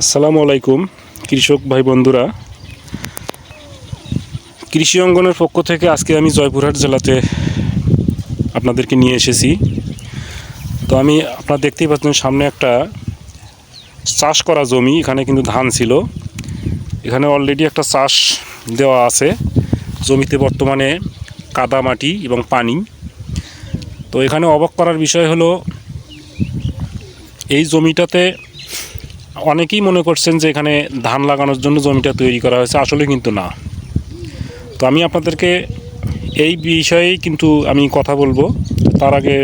আসসালামু আলাইকুম, কৃষক ভাই বন্ধুরা। কৃষি অঙ্গনের পক্ষ থেকে আজকে আমি জয়পুরহাট জেলাতে আপনাদেরকে নিয়ে এসেছি। তো আমি, আপনারা দেখতেই পাচ্ছেন সামনে একটা চাষ করা জমি, এখানে কিন্তু ধান ছিল। এখানে অলরেডি একটা চাষ দেওয়া আছে। জমিতে বর্তমানে কাদা মাটি এবং পানি। তো এখানে অবাক করার বিষয় হলো, এই জমিটাতে অনেকেই মনে করছেন যে এখানে ধান লাগানোর জন্য জমিটা তৈরি করা হয়েছে, আসলে কিন্তু না। তো আমি আপনাদেরকে এই বিষয়েই কিন্তু আমি কথা বলব। তার আগে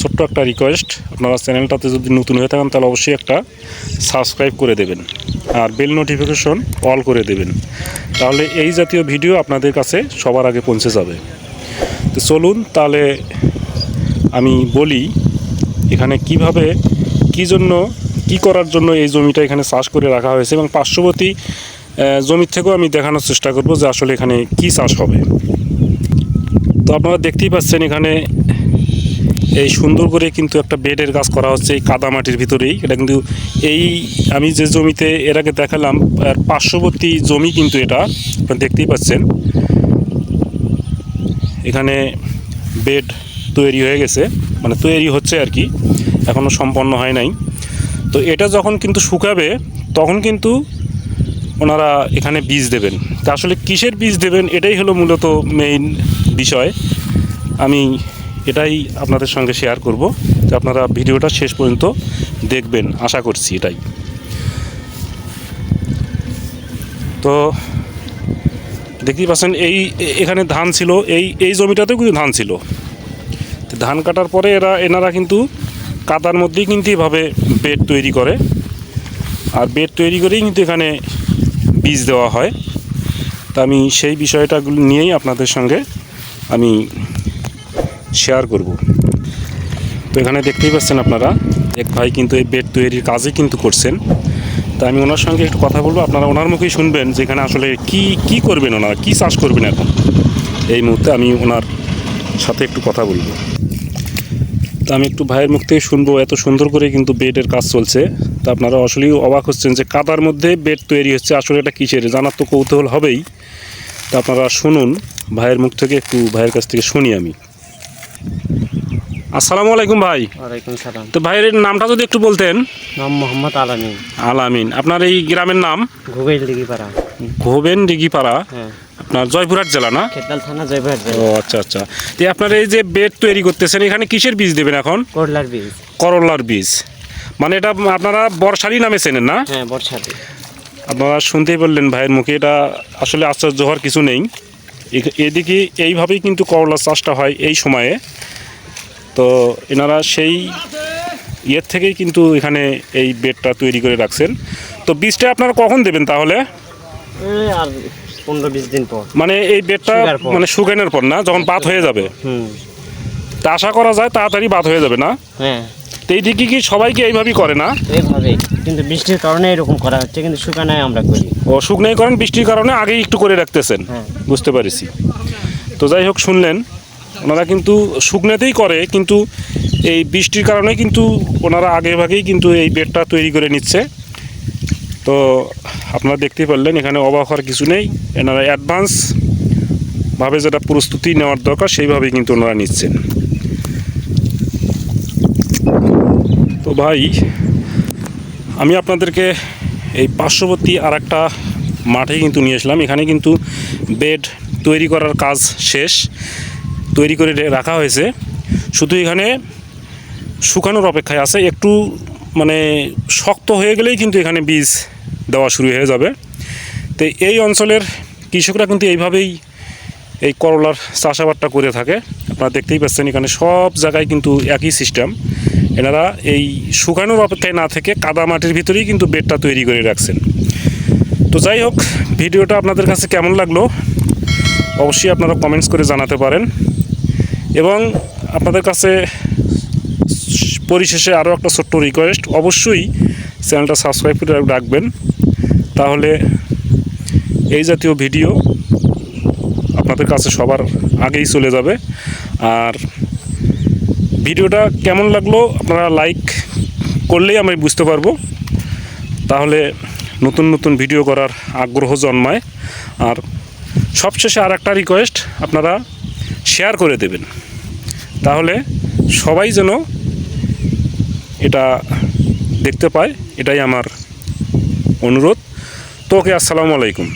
ছোট্ট একটা রিকোয়েস্ট আপনারা চ্যানেলটাতে যদি নতুন হয়ে থাকেন, তাহলে অবশ্যই একটা সাবস্ক্রাইব করে দেবেন আর বেল নোটিফিকেশন অল করে দেবেন। তাহলে এই জাতীয় ভিডিও আপনাদের কাছে সবার আগে পৌঁছে যাবে। তো চলুন তাহলে আমি বলি, এখানে কীভাবে, কি জন্য কি করার জন্য এই জমিটা এখানে চাষ করে রাখা হয়েছে এবং পার্শ্ববর্তী জমির থেকেও আমি দেখানোর চেষ্টা করব যে আসলে এখানে কি চাষ হবে। তো আপনারা দেখতেই পাচ্ছেন এখানে এই সুন্দর করে কিন্তু একটা বেডের কাজ করা হচ্ছে এই কাদা মাটির ভিতরেই। এটা কিন্তু এই আমি যে জমিতে এর আগে দেখালাম, আর পার্শ্ববর্তী জমি কিন্তু এটা, আপনারা দেখতেই পাচ্ছেন। এখানে বেড তৈরি হয়ে গেছে মানে তৈরি হচ্ছে আর কি এখনও সম্পন্ন হয় নাই। তো এটা যখন কিন্তু শুকাবে, তখন কিন্তু ওনারা এখানে বীজ দেবেন। তা আসলে কিসের বীজ দেবেন, এটাই হলো মূলত মেইন বিষয়। আমি এটাই আপনাদের সঙ্গে শেয়ার করব। যে আপনারা ভিডিওটা শেষ পর্যন্ত দেখবেন, আশা করছি এটাই। তো দেখতেই পাচ্ছেন, এই এখানে ধান ছিল, এই এই জমিটাতেও কিন্তু ধান ছিল। ধান কাটার পরে এরা, এনারা কিন্তু কাদার মধ্যেই কিন্তু এভাবে বেড তৈরি করে। আর বেড তৈরি করেই কিন্তু এখানে বীজ দেওয়া হয়। তা আমি সেই বিষয়টাগুলো নিয়েই আপনাদের সঙ্গে আমি শেয়ার করব। তো এখানে দেখতেই পাচ্ছেন আপনারা, এক ভাই কিন্তু এই বেড তৈরির কাজই কিন্তু করছেন। তা আমি ওনার সঙ্গে একটু কথা বলব, আপনারা ওনার মুখেই শুনবেন যে এখানে আসলে কি কি করবেন ওনারা, কি চাষ করবেন এখন? এই মুহূর্তে আমি ওনার সাথে একটু কথা বলব। আমি একটু ভাইয়ের মুখ থেকে শুনব এত সুন্দর করে কিন্তু বেডের কাজ চলছে। তা আপনারা আসলেই অবাক হচ্ছেন যে কাদার মধ্যে বেড তৈরি হচ্ছে আসলে এটা কিসের? জানার তো কৌতূহল হবেই। তা আপনারা শুনুন ভাইয়ের মুখ থেকে একটু ভাইয়ের কাছ থেকে শুনি আমি। আসসালামু আলাইকুম ভাই। ওয়ালাইকুম সালাম। তো ভাইয়ের নামটা যদি একটু বলতেন। নাম মোহাম্মদ আলামিন। আলামিন। আপনার এই গ্রামের নাম? ঘুগেল দিঘিপাড়া ঘোবেন ডিগিপাড়া। হ্যাঁ। আপনার জয়পুরহাট জেলা না? খেতাল থানা জয়পুরহাট ও আচ্ছা আচ্ছা। তো আপনার এই যে বেড তৈরি করতেছেন এখানে কিসের বীজ দেবেন এখন? করলার বীজ। করলার বীজ। মানে এটা আপনারা বর্ষারি নামে চেনেন না? হ্যাঁ আপনারা শুনতেই বললেন ভাইয়ের মুখে এটা আসলে আশ্চর্য হওয়ার কিছু নেই। এদিকে এইভাবেই কিন্তু করলা চাষটা হয় এই সময়ে। তো এনারা সেই ইয়ের থেকেই কিন্তু এখানে এই বেডটা তৈরি করে রাখছেন। তো বীজটা আপনারা কখন দেবেন তাহলে? আর পনেরো বিশ দিন পর। মানে এই বেডটা মানে শুকানোর পর না? যখন বাত হয়ে যাবে। হুম। তা আশা করা যায় তাড়াতাড়ি বাত হয়ে যাবে না? হ্যাঁ। তো এইদিকে কি সবাইকে এইভাবেই করে না? এইভাবে কিন্তু বৃষ্টির কারণে এরকম করা হচ্ছে কিন্তু শুকানায় আমরা করি। ও শুকনাই করেন বৃষ্টির কারণে আগেই একটু করে রাখতেছেন। হ্যাঁ। বুঝতে পারিছি। তো যাই হোক শুনলেন। ওনারা কিন্তু শুকনাতেই করে কিন্তু এই বৃষ্টির কারণে কিন্তু ওনারা আগে ভাগেই কিন্তু এই বেডটা তৈরি করে নিচ্ছে। তো আপনারা দেখতেই পারলেন, এখানে অবাক হওয়ার কিছু নেই। এনারা অ্যাডভান্স ভাবে যেটা প্রস্তুতি নেওয়ার দরকার, সেইভাবেই কিন্তু ওনারা নিচ্ছেন। তো ভাই, আমি আপনাদেরকে এই পার্শ্ববর্তী আর একটা মাঠে কিন্তু নিয়ে আসলাম। এখানে কিন্তু বেড তৈরি করার কাজ শেষ, তৈরি করে রাখা হয়েছে। শুধু এখানে শুকানোর অপেক্ষায় আছে। একটু মানে শক্ত হয়ে গেলেই কিন্তু এখানে বীজ দেওয়া শুরু হয়ে যাবে। তো এই অঞ্চলের কৃষকরা কিন্তু এইভাবেই এই করলার চাষাবাদটা করে থাকে। আপনারা দেখতেই পাচ্ছেন এখানে সব জায়গায় কিন্তু একই সিস্টেম এনারা এই শুকানোর অপেক্ষায় না থেকে কাদা মাটির ভিতরেই কিন্তু বেডটা তৈরি করে রাখছেন। তো যাই হোক, ভিডিওটা আপনাদের কাছে কেমন লাগল? অবশ্যই আপনারা কমেন্টস করে জানাতে পারেন। এবং আপনাদের কাছে পরিশেষে আরও একটা ছোট্ট রিকোয়েস্ট অবশ্যই চ্যানেলটা সাবস্ক্রাইব করে রাখবেন। তাহলে এই জাতীয় ভিডিও আপনাদের কাছে সবার আগেই চলে যাবে। আর ভিডিওটা কেমন লাগল আপনারা লাইক করলেই আমি বুঝতে পারব। তাহলে নতুন নতুন ভিডিও করার আগ্রহ জন্মায়। আর সবশেষে আর একটা রিকোয়েস্ট আপনারা শেয়ার করে দেবেন। তাহলে সবাই যেন এটা দেখতে পায়, এটাই আমার অনুরোধ। তো ওকে আসসালামু আলাইকুম।